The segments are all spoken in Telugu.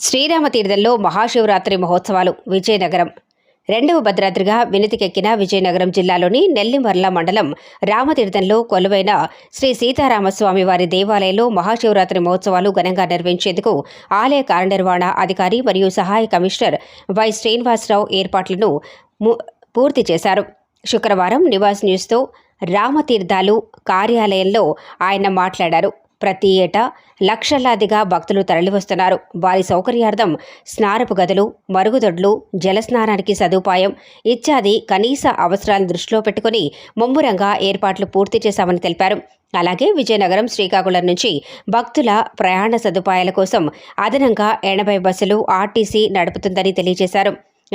శ్రీరామ తీర్థంలో మహాశివరాత్రి మహోత్సవాలు విజయనగరం. రెండవ భద్రాద్రిగా వినతికెక్కిన విజయనగరం జిల్లాలోని నెల్లిమర్ల మండలం రామతీర్థంలో కొలువైన శ్రీ సీతారామస్వామి వారి దేవాలయంలో మహాశివరాత్రి మహోత్సవాలు ఘనంగా నిర్వహించేందుకు ఆలయ కార్యనిర్వహణ అధికారి మరియు సహాయ కమిషనర్ వై శ్రీనివాసరావు ఏర్పాట్లను పూర్తి చేశారు. శుక్రవారం నివాస్ న్యూస్తో రామతీర్థాలు కార్యాలయంలో ఆయన మాట్లాడారు. ప్రతి ఏటా లక్షలాదిగా భక్తులు తరలివస్తున్నారు. వారి సౌకర్యార్థం స్నానపు గదులు మరుగుదొడ్లు జలస్నానానికి సదుపాయం ఇత్యాది కనీస అవసరాలను దృష్టిలో పెట్టుకుని ముమ్మరంగా ఏర్పాట్లు పూర్తి చేశామని తెలిపారు. అలాగే విజయనగరం శ్రీకాకుళం నుంచి భక్తుల ప్రయాణ సదుపాయాల కోసం అదనంగా ఎనభై బస్సులు ఆర్టీసీ నడుపుతుందని తెలియజేశారు.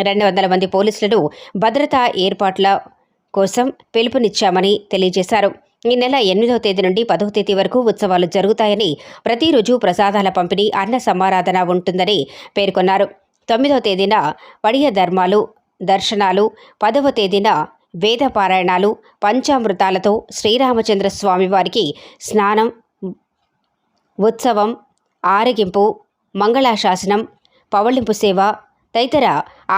రెండు వందల మంది పోలీసులను భద్రతా ఏర్పాట్ల కోసం పిలుపునిచ్చామని తెలియజేశారు. ఈ నెల ఎనిమిదవ తేదీ నుండి పదవ తేదీ వరకు ఉత్సవాలు జరుగుతాయని ప్రతిరోజు ప్రసాదాల పంపిణీ అన్న సమారాధన ఉంటుందని పేర్కొన్నారు. తొమ్మిదవ తేదీన వడియ ధర్మాలు దర్శనాలు పదవ తేదీన వేద పారాయణాలు పంచామృతాలతో శ్రీరామచంద్ర స్వామి వారికి స్నానం ఉత్సవం ఆరగింపు మంగళాశాసనం పవళింపు సేవ తదితర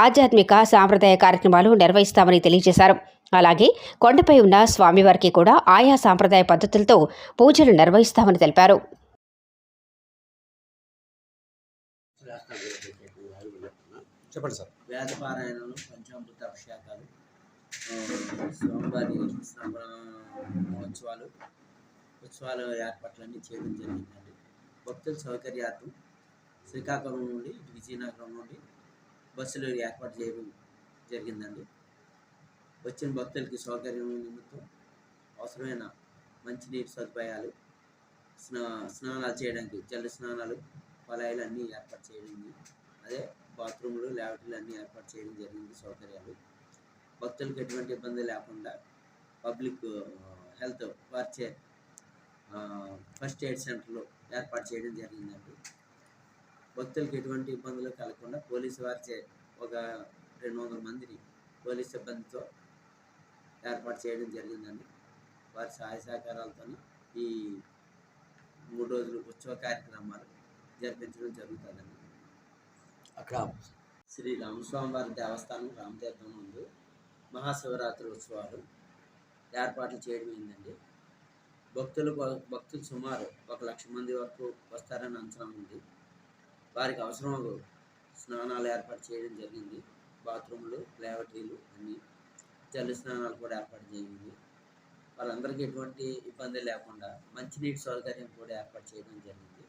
ఆధ్యాత్మిక సాంప్రదాయ కార్యక్రమాలు నిర్వహిస్తామని తెలియజేశారు. అలాగే కొండపై ఉన్న స్వామివారికి కూడా ఆయా సాంప్రదాయ పద్ధతులతో పూజలు నిర్వహిస్తామని తెలిపారు. చెప్పండి సార్. వేదపారాయణలు పంచామృత అభిషేకాలు స్వామివారి మహోత్సవాలు ఉత్సవాల ఏర్పాట్లన్నీ చేయడం జరిగిందండి. భక్తుల సౌకర్యార్థం శ్రీకాకుళం నుండి విజయనగరం నుండి బస్సులు ఏర్పాటు చేయడం జరిగిందండి. వచ్చిన భక్తులకి సౌకర్యం నిమిత్తం అవసరమైన మంచినీటి సదుపాయాలు స్నా స్నానాలు చేయడానికి జల స్నానాలు పొలాయిలు అన్నీ ఏర్పాటు చేయడం అదే బాత్రూములు ల్యాబరేటరీలు అన్నీ ఏర్పాటు చేయడం జరిగింది సౌకర్యాలు. భక్తులకు ఎటువంటి ఇబ్బంది లేకుండా పబ్లిక్ హెల్త్ వారిచే ఫస్ట్ ఎయిడ్ సెంటర్లు ఏర్పాటు చేయడం జరిగిందండి. భక్తులకు ఎటువంటి ఇబ్బందులు కలగకుండా పోలీసు వారిచే ఒక రెండు వందల మందిని పోలీస్ సిబ్బందితో ఏర్పాటు చేయడం జరిగిందండి. వారి సహాయ సహకారాలతో ఈ మూడు రోజులు ఉత్సవ కార్యక్రమాలు జరిపించడం జరుగుతుందండి. అక్కడ శ్రీ రామస్వామి వారి దేవస్థానం రామతీర్థం ముందు మహాశివరాత్రి ఉత్సవాలు ఏర్పాట్లు చేయడం అయిందండి. భక్తులు భక్తులు సుమారు ఒక లక్ష మంది వరకు వస్తారని అంచనా ఉంది. వారికి అవసరం స్నానాలు ఏర్పాటు చేయడం జరిగింది. బాత్రూములు ల్యాబరేటరీలు అన్నీ జల స్నానాలు కూడా ఏర్పాటు చేయండి. వాళ్ళందరికీ ఎటువంటి ఇబ్బంది లేకుండా మంచినీటి సౌకర్యం కూడా ఏర్పాటు చేయడం జరిగింది.